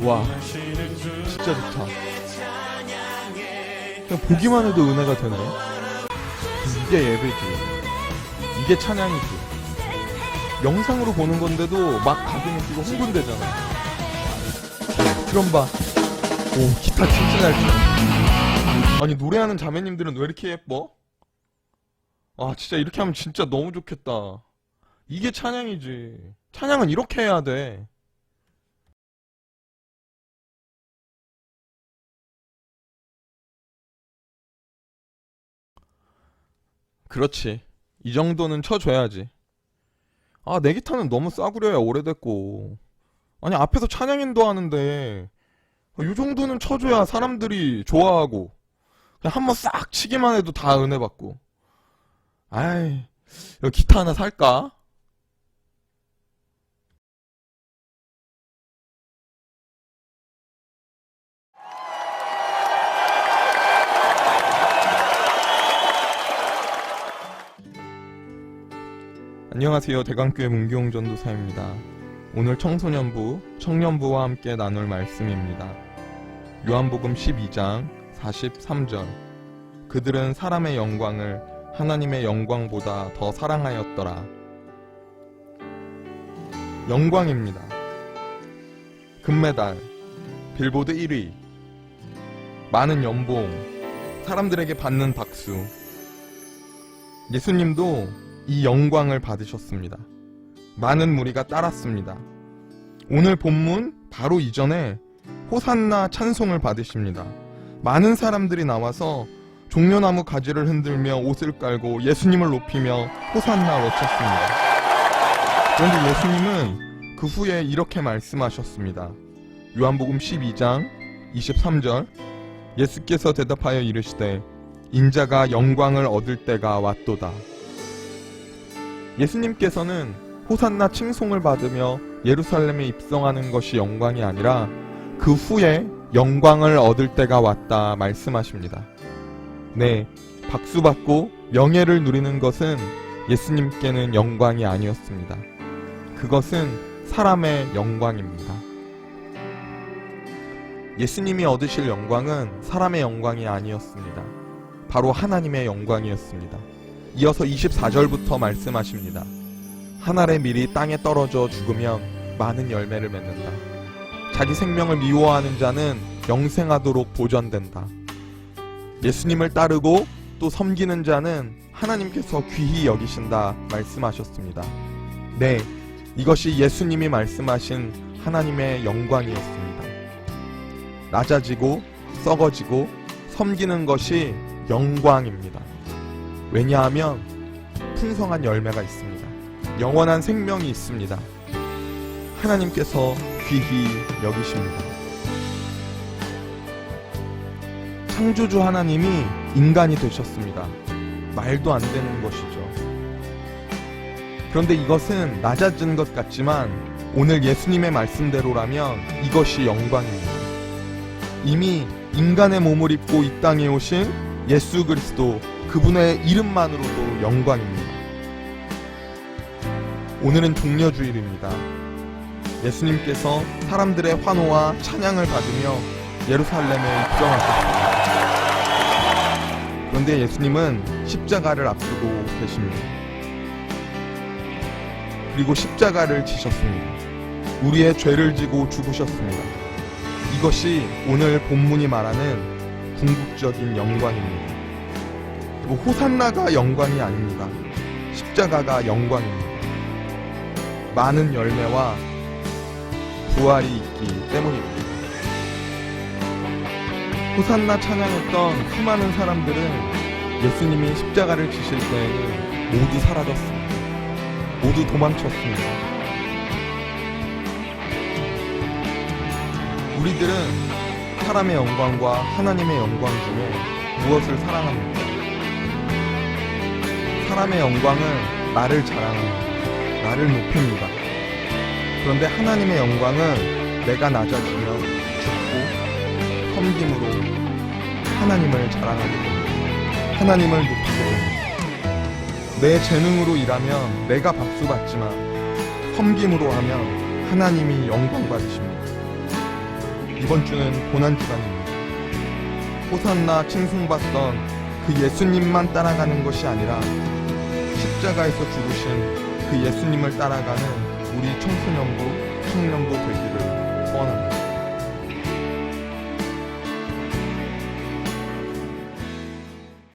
와 진짜 좋다. 그냥 보기만 해도 은혜가 되네. 이게 예배지. 이게 찬양이지. 영상으로 보는 건데도 막 가슴이 뛰고 흥분되잖아. 드럼 봐오 기타 진짜 잘 치네. 아니 노래하는 자매님들은 왜 이렇게 예뻐? 아 진짜 이렇게 하면 진짜 너무 좋겠다. 이게 찬양이지. 찬양은 이렇게 해야 돼 그렇지. 이 정도는 쳐줘야지. 아, 내 기타는 너무 싸구려야 오래됐고. 아니, 앞에서 찬양 인도 하는데, 아, 이 정도는 쳐줘야 사람들이 좋아하고, 그냥 한번 싹 치기만 해도 다 은혜 받고. 아이, 기타 하나 살까? 안녕하세요. 대강교회 문기용 전도사입니다. 오늘 청소년부, 청년부와 함께 나눌 말씀입니다. 요한복음 12장 43절. 그들은 사람의 영광을 하나님의 영광보다 더 사랑하였더라. 영광입니다. 금메달, 빌보드 1위, 많은 연봉, 사람들에게 받는 박수. 예수님도 이 영광을 받으셨습니다. 많은 무리가 따랐습니다. 오늘 본문 바로 이전에 호산나 찬송을 받으십니다. 많은 사람들이 나와서 종려나무 가지를 흔들며 옷을 깔고 예수님을 높이며 호산나 외쳤습니다. 그런데 예수님은 그 후에 이렇게 말씀하셨습니다. 요한복음 12장 23절 예수께서 대답하여 이르시되 인자가 영광을 얻을 때가 왔도다. 예수님께서는 호산나 칭송을 받으며 예루살렘에 입성하는 것이 영광이 아니라 그 후에 영광을 얻을 때가 왔다 말씀하십니다. 네, 박수 받고 명예를 누리는 것은 예수님께는 영광이 아니었습니다. 그것은 사람의 영광입니다. 예수님이 얻으실 영광은 사람의 영광이 아니었습니다. 바로 하나님의 영광이었습니다. 이어서 24절부터 말씀하십니다. 한 알의 밀이 땅에 떨어져 죽으면 많은 열매를 맺는다. 자기 생명을 미워하는 자는 영생하도록 보전된다. 예수님을 따르고 또 섬기는 자는 하나님께서 귀히 여기신다 말씀하셨습니다. 네, 이것이 예수님이 말씀하신 하나님의 영광이었습니다. 낮아지고 썩어지고 섬기는 것이 영광입니다. 왜냐하면 풍성한 열매가 있습니다. 영원한 생명이 있습니다. 하나님께서 귀히 여기십니다. 창조주 하나님이 인간이 되셨습니다. 말도 안 되는 것이죠. 그런데 이것은 낮아진 것 같지만 오늘 예수님의 말씀대로라면 이것이 영광입니다. 이미 인간의 몸을 입고 이 땅에 오신 예수 그리스도 그분의 이름만으로도 영광입니다. 오늘은 종려주일입니다. 예수님께서 사람들의 환호와 찬양을 받으며 예루살렘에 입성하셨습니다. 그런데 예수님은 십자가를 앞두고 계십니다. 그리고 십자가를 지셨습니다. 우리의 죄를 지고 죽으셨습니다. 이것이 오늘 본문이 말하는 궁극적인 영광입니다. 그리고 호산나가 영광이 아닙니다. 십자가가 영광입니다. 많은 열매와 부활이 있기 때문입니다. 호산나 찬양했던 수많은 사람들은 예수님이 십자가를 지실 때에는 모두 사라졌습니다. 모두 도망쳤습니다. 우리들은 사람의 영광과 하나님의 영광 중에 무엇을 사랑합니까? 사람의 영광은 나를 자랑합니다. 나를 높입니다. 그런데 하나님의 영광은 내가 낮아지며 죽고 섬김으로 하나님을 자랑하게 됩니다. 하나님을 됩니다. 내 재능으로 일하면 내가 박수 받지만 섬김으로 하면 하나님이 영광 받으십니다. 이번 주는 고난 주간입니다. 호산나 칭송받던 그 예수님만 따라가는 것이 아니라 십자가에서 죽으신 그 예수님을 따라가는 우리 청소년부, 청년부 되기를 소원합니다.